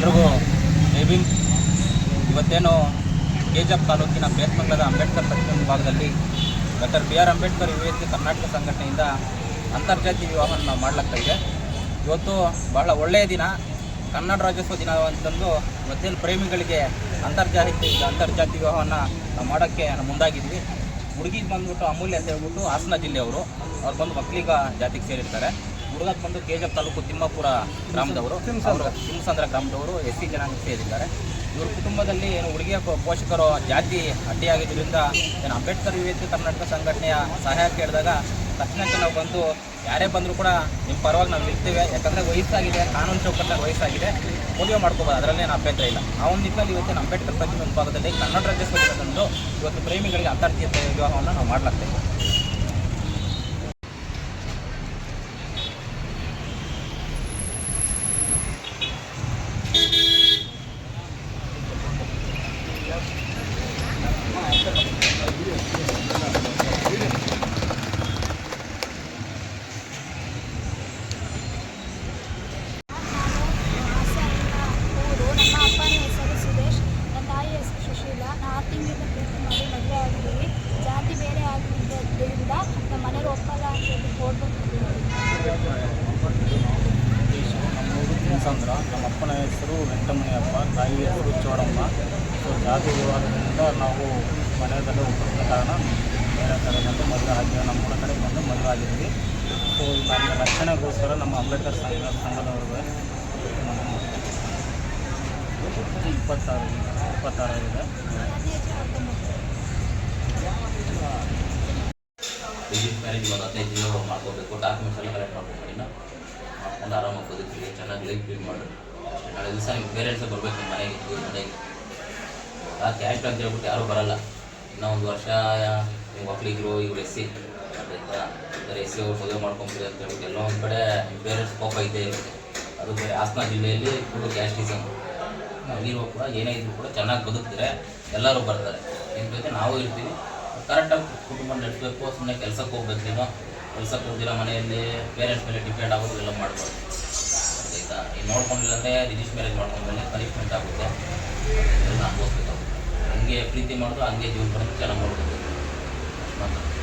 ಎಲ್ರಿಗೂ ಇವತ್ತೇನು ಕೆ ಕೆಜಪ್ ತಾಲೂಕಿನ ಬೇತ್ಮಂಗಲದ ಅಂಬೇಡ್ಕರ್ ಪ್ರತಿಯೊಂದು ಭಾಗದಲ್ಲಿ ಡಾಕ್ಟರ್ ಬಿ ಆರ್ ಅಂಬೇಡ್ಕರ್ ಯುವತಿ ಕರ್ನಾಟಕ ಸಂಘಟನೆಯಿಂದ ಅಂತರ್ಜಾತಿ ವಿವಾಹವನ್ನು ನಾವು ಮಾಡಲಾಗ್ತಾ ಇದೆ ಇವತ್ತು ಬಹಳ ಒಳ್ಳೆಯ ದಿನ. ಕನ್ನಡ ರಾಜ್ಯೋತ್ಸವ ದಿನ ಅಂತಂದು ಇವತ್ತೇನು ಪ್ರೇಮಿಗಳಿಗೆ ಅಂತರ್ಜಾತಿ ಅಂತರ್ಜಾತಿ ವಿವಾಹವನ್ನು ನಾವು ಮಾಡೋಕ್ಕೆ ಮುಂದಾಗಿದ್ವಿ. ಹುಡುಗಿಗೆ ಬಂದ್ಬಿಟ್ಟು ಅಮೂಲ್ಯ ಅಂತ ಹೇಳ್ಬಿಟ್ಟು ಹಾಸನ ಜಿಲ್ಲೆಯವರು ಅವ್ರು ಬಂದು ಮಕ್ಕಳಿಗ ಜಾತಿಗೆ ಸೇರಿರ್ತಾರೆ. ಹುಡುಗ ಬಂದು ಕೆಜಪ್ ತಾಲೂಕು ತಿಮ್ಮಾಪುರ ಗ್ರಾಮದವರು. ಅವರು ತಿಮ್ಮಸಂದ್ರ ಗ್ರಾಮದವರು ಎಸ್ ಸಿ ಜನಾಂಗ ಸೇರಿದ್ದಾರೆ. ಇವ್ರ ಕುಟುಂಬದಲ್ಲಿ ಏನು ಹುಡುಗಿಯ ಪೋಷಕರು ಜಾತಿ ಅಡ್ಡಿಯಾಗಿದ್ದರಿಂದ ಏನು ಅಂಬೇಡ್ಕರ್ ವಿವೇಕ ಕರ್ನಾಟಕ ಸಂಘಟನೆಯ ಸಹಾಯ ಕೇಳಿದಾಗ ತಕ್ಷಣಕ್ಕೆ ನಾವು ಬಂದು ಯಾರೇ ಬಂದರೂ ಕೂಡ ನಿಮ್ಮ ಪರವಾಗಿ ನಾವು ಇರ್ತೇವೆ ಯಾಕಂದರೆ ವಯಸ್ಸಾಗಿದೆ ಕಾನೂನು ಚೌಕಟ್ಟಿನ ವಯಸ್ಸಾಗಿದೆ. ಪೋಲಿಯೋ ಮಾಡ್ಕೋಬೋದು ಅದರಲ್ಲೇ ಏನು ಅಭ್ಯಂತರ ಇಲ್ಲ. ಆ ಒಂದು ನಿಟ್ಟಿನಲ್ಲಿ ಇವತ್ತಿನ ಅಂಬೇಡ್ಕರ್ ಪ್ರತಿಮೆ ಮುಂಭಾಗದಲ್ಲಿ ಕನ್ನಡ ರಾಜ್ಯೋತ್ಸವ ಇವತ್ತು ಪ್ರೇಮಿಗಳಿಗೆ ಅಂತರ್ಜಾತೀಯ ವಿವಾಹವನ್ನು ನಾವು ಮಾಡಲಾಗ್ತೇವೆ ಊರು ನಮ್ಮ ಅಪ್ಪನ ಹೆಸರು ಸುರೇಶ್ ನನ್ನ ತಾಯಿ ಹೆಸರು ಸುಶೀಲ ನಾ ಆರು ತಿಂಗಳಿಂದ ಪ್ರೀತಿ ಮಾಡಿ ಮದುವೆ ಆಗಿದ್ದೀವಿ ಜಾತಿ ಬೇರೆ ಆಗಿದ್ದರಿಂದ ನಮ್ಮ ಮನೆಯವ್ರು ಒಪ್ಪಲ್ಲ ಅಂತ ಹೇಳಿ ಕೋರ್ಟ್ ನಮ್ಮೂರು ತಿನ್ಸಂದ್ರ ನಮ್ಮ ಅಪ್ಪನ ಹೆಸರು ವೆಂಕಟಮಣಿಯಪ್ಪ ತಾಯಿ ಹೆಸರು ಚೋಡಮ್ಮ ಸೊ, ಜಾತಿ ವಿವಾದದಿಂದ ನಾವು ಮನೆಯಲ್ಲೇ ಒಬ್ಬರ ಕಾರಣ ಬೇರೆ ಕಡೆ ಬಂದು ಮದುವೆ ನಮ್ಮ ಕೂಡ ಕಡೆ ಬಂದು ಮದುವೆ ಆಗಿದ್ವಿ. ಸೊ ನಮ್ಮ ರಕ್ಷಣೆಗೋಸ್ಕರ ನಮ್ಮ ಅಂಬೇಡ್ಕರ್ ಸಂಘ ಸಂಘದವ್ರಿಗೆ ಇಪ್ಪತ್ತಾರು ಇಪ್ಪತ್ತಾರು ಇದೆ. ರಿಜಿಸ್ಟರ್ ಮ್ಯಾರೇಜ್ ಒಂದು ಹದಿನೈದು ದಿನ ಮಾಡ್ಕೋಬೇಕು ಡಾಕ್ಯುಮೆಂಟ್ಸ್ ಎಲ್ಲ ಕಲೆಕ್ಟ್ ಮಾಡ್ಕೊಂಡು ಇನ್ನು ಮಾಡ್ಕೊಂಡು ಆರಾಮಾಗಿ ಬದುಕಿರಿ ಚೆನ್ನಾಗಿ ಲೈಫ್ ಲೀಡ್ ಮಾಡಿ. ಅಷ್ಟೇ ನಾಳೆ ದಿವಸ ನಿಮ್ಮ ಪೇರೆಂಟ್ಸ್ ಬರಬೇಕು ನಿಮ್ಮ ಮನೆಗೆ ನಿಮ್ಮ ಮನೆಗೆ. ಆ ಕ್ಯಾಶ್ ಅಂತ ಹೇಳ್ಬಿಟ್ಟು ಯಾರೂ ಬರಲ್ಲ. ಇನ್ನೂ ಒಂದು ವರ್ಷ ನಿಮ್ಮ ಒಕ್ಕಲಿಗರು ಇವ್ರು ಎಸ್ ಸಿ ಆಯ್ತಾ ಎಸ್ ಸಿ ಅವ್ರು ಮದುವೆ ಮಾಡ್ಕೊಂಬಿಡಿ ಅಂತ ಹೇಳ್ಬಿಟ್ಟು ಎಲ್ಲೋ ಒಂದು ಕಡೆ ನಿಮ್ಮ ಪೇರೆಂಟ್ಸ್ ಕೋಪ ಇದ್ದೇ ಇರುತ್ತೆ ಅದು ಬೇರೆ ಹಾಸನ ಜಿಲ್ಲೆಯಲ್ಲಿ ಫುಲ್ ಕ್ಯಾಸ್ಟಿಸಮ್ ಅಲ್ಲಿರುವ ಕೂಡ ಏನೇ ಇದ್ರು ಕೂಡ ಚೆನ್ನಾಗಿ ಬದುಕ್ತಾರೆ ಎಲ್ಲರೂ ಬರ್ತಾರೆ. ಏನು ಜೊತೆ ನಾವು ಇರ್ತೀವಿ. ಕರೆಕ್ಟಾಗಿ ಕುಟುಂಬ ನಡೆಸಬೇಕು ಸುಮ್ಮನೆ ಕೆಲಸಕ್ಕೆ ಹೋಗ್ಬೇಕು ನೀನು ಕೆಲಸಕ್ಕೆ ಹೋಗಿಲ್ಲ ಮನೆಯಲ್ಲಿ ಪೇರೆಂಟ್ಸ್ ಮೇಲೆ ಡಿಪೆಂಡ್ ಆಗೋದು ಎಲ್ಲ ಮಾಡ್ಬೋದು ಈಗ ಈಗ ನೋಡ್ಕೊಂಡಿಲ್ಲ ಅಂದರೆ ರಿಜಿಸ್ ಮ್ಯಾರೇಜ್ ಮಾಡ್ಕೊಂಡ್ಮೇಲೆ ಪನಿಷ್ಮೆಂಟ್ ಆಗುತ್ತೆ. ಅದನ್ನ ಅನುಭವಿಸ್ಬೇಕಾಗುತ್ತೆ. ಹಂಗೆ ಪ್ರೀತಿ ಮಾಡೋದು ಹಂಗೆ ಜೀವನ ಬರೋದು ಚೆನ್ನಾಗಿ ಮಾಡ್ಬೋದು. ಮಾತ್ರ.